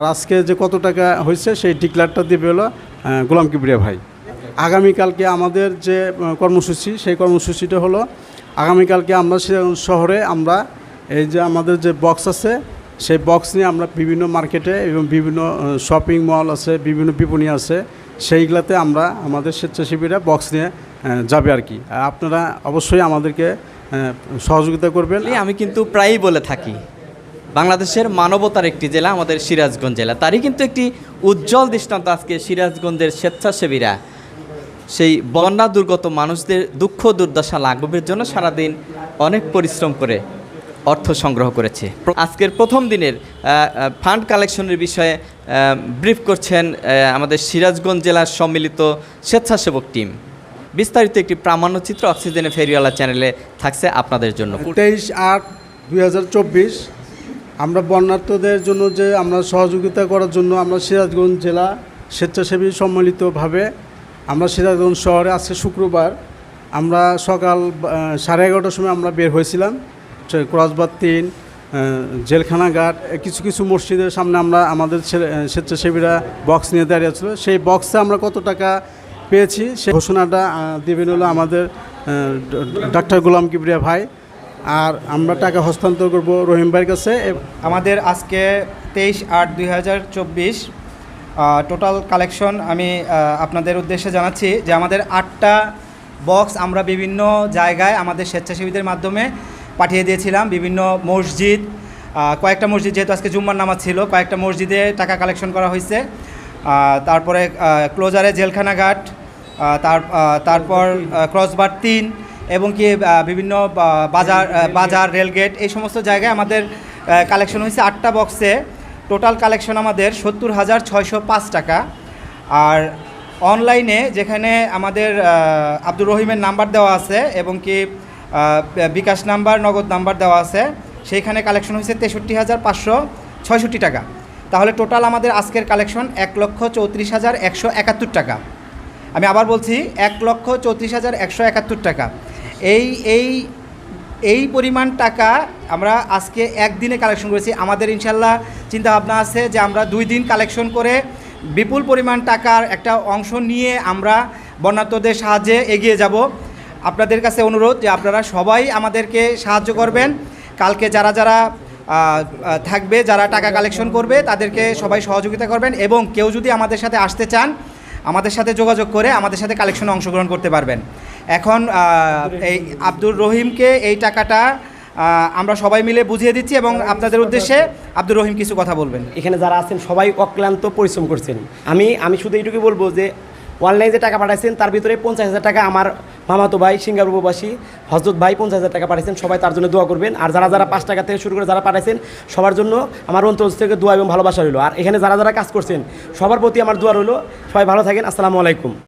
আজকে যে কত টাকা হয়েছে, সেই ডিক্লারটা দিবে হলো গোলাম কিবরিয়া ভাই। আগামীকালকে আমাদের যে কর্মসূচি, সেই কর্মসূচিটা হলো, আগামীকালকে আমরা শহরে আমরা এই যে আমাদের যে বক্স আছে, সেই বক্স নিয়ে আমরা বিভিন্ন মার্কেটে এবং বিভিন্ন শপিং মল আছে, বিভিন্ন বিপণী আছে, সেইগুলাতে আমরা আমাদের স্বেচ্ছাসেবীরা বক্স নিয়ে যাবে আর কি। আপনারা অবশ্যই আমাদেরকে সহযোগিতা করবেন। আমি কিন্তু প্রায়ই বলে থাকি বাংলাদেশের মানবতার একটি জেলা আমাদের সিরাজগঞ্জ জেলা। তারই কিন্তু একটি উজ্জ্বল দৃষ্টান্ত আজকে সিরাজগঞ্জের স্বেচ্ছাসেবীরা। সেই বন্যা দুর্গত মানুষদের দুঃখ দুর্দশা লাঘবের জন্য সারাদিন অনেক পরিশ্রম করে অর্থ সংগ্রহ করেছে। আজকের প্রথম দিনের ফান্ড কালেকশনের বিষয়ে ব্রিফ করছেন আমাদের সিরাজগঞ্জ জেলার সম্মিলিত স্বেচ্ছাসেবক টিম। বিস্তারিত একটি প্রামাণ্যচিত্র অক্সিজেনে ফেরিওয়ালা চ্যানেলে থাকছে আপনাদের জন্য। তেইশ আট দুই আমরা বন্যার্থদের জন্য যে আমরা সহযোগিতা করার জন্য আমরা সিরাজগঞ্জ জেলা স্বেচ্ছাসেবী সম্মিলিতভাবে আমরা সিরাজগঞ্জ শহরে আজকে শুক্রবার আমরা সকাল সাড়ে এগারোটার সময় আমরা বের হয়েছিলাম। ক্রসবার তিন আহ, জেলখানা ঘাট কিছু কিছু মসজিদের সামনে আমরা আমাদের স্বেচ্ছাসেবীরা বক্স নিয়ে দাঁড়িয়ে ছিল। সেই বক্সে আমরা কত টাকা পেয়েছি সেই ঘোষণাটা দেবেন হলো আমাদের ডাক্তার গোলাম কিবরিয়া ভাই। আর আমরা টাকা হস্তান্তর করব রহিম ভাইয়ের কাছে। আমাদের আজকে তেইশ আট দুই হাজার চব্বিশ টোটাল কালেকশন আমি আপনাদের উদ্দেশ্যে জানাচ্ছি যে আমাদের আটটা বক্স আমরা বিভিন্ন জায়গায় আমাদের স্বেচ্ছাসেবীদের মাধ্যমে পাঠিয়ে দিয়েছিলাম বিভিন্ন মসজিদ কয়েকটা মসজিদ যেহেতু আজকে জুম্মার নামাজ ছিল কয়েকটা মসজিদে টাকা কালেকশন করা হয়েছে। তারপরে ক্লোজারে জেলখানা ঘাট আহ, তার তারপর ক্রসবার তিন এবং কি বিভিন্ন বাজার বাজার, রেলগেট, এই সমস্ত জায়গায় আমাদের কালেকশন হয়েছে আটটা বক্সে। টোটাল কালেকশন আমাদের সত্তর হাজার ছয়শো পাঁচ টাকা। আর অনলাইনে যেখানে আমাদের আব্দুর রহিমের নাম্বার দেওয়া আছে এবং কি বিকাশ নাম্বার, নগদ নাম্বার দেওয়া আছে, সেইখানে কালেকশন হয়েছে তেষট্টি হাজার পাঁচশো ছয়ষট্টি টাকা। তাহলে টোটাল আমাদের আজকের কালেকশন এক লক্ষ চৌত্রিশ হাজার একশো একাত্তর টাকা। আমি আবার বলছি, এক লক্ষ চৌত্রিশ হাজার একশো একাত্তর টাকা। এই এই এই পরিমাণ টাকা আমরা আজকে একদিনে কালেকশন করেছি। আমাদের ইনশাল্লাহ চিন্তা ভাবনা আছে যে আমরা দুই দিন কালেকশন করে বিপুল পরিমাণ টাকার একটা অংশ নিয়ে আমরা বন্যার্থদের সাহায্যে এগিয়ে যাব। আপনাদের কাছে অনুরোধ যে আপনারা সবাই আমাদেরকে সাহায্য করবেন। কালকে যারা যারা থাকবে, যারা টাকা কালেকশন করবে, তাদেরকে সবাই সহযোগিতা করবেন এবং কেউ যদি আমাদের সাথে আসতে চান, আমাদের সাথে যোগাযোগ করে আমাদের সাথে কালেকশনে অংশগ্রহণ করতে পারবেন। এখন এই আব্দুর রহিমকে এই টাকাটা আমরা সবাই মিলে বুঝিয়ে দিচ্ছি এবং আপনাদের উদ্দেশ্যে আব্দুর রহিম কিছু কথা বলবেন। এখানে যারা আছেন, সবাই অক্লান্ত পরিশ্রম করছেন। আমি আমি শুধু এইটুকু বলব যে, অনলাইনে যে টাকা পাঠাইছেন, তার ভিতরে পঞ্চাশ হাজার টাকা আমার মামাতো ভাই সিঙ্গার উপবাসী, হজরত ভাই পঞ্চাশ হাজার টাকা পাঠাইছেন, সবাই তার জন্য দোয়া করবেন। আর যারা যারা পাঁচ টাকা থেকে শুরু করে যারা পাঠাইছেন, সবার জন্য আমার অন্তর থেকে দোয়া এবং ভালোবাসা রইল। আর এখানে যারা যারা কাজ করছেন, সবার প্রতি আমার দোয়া রইল। সবাই ভালো থাকেন, আসসালামু আলাইকুম।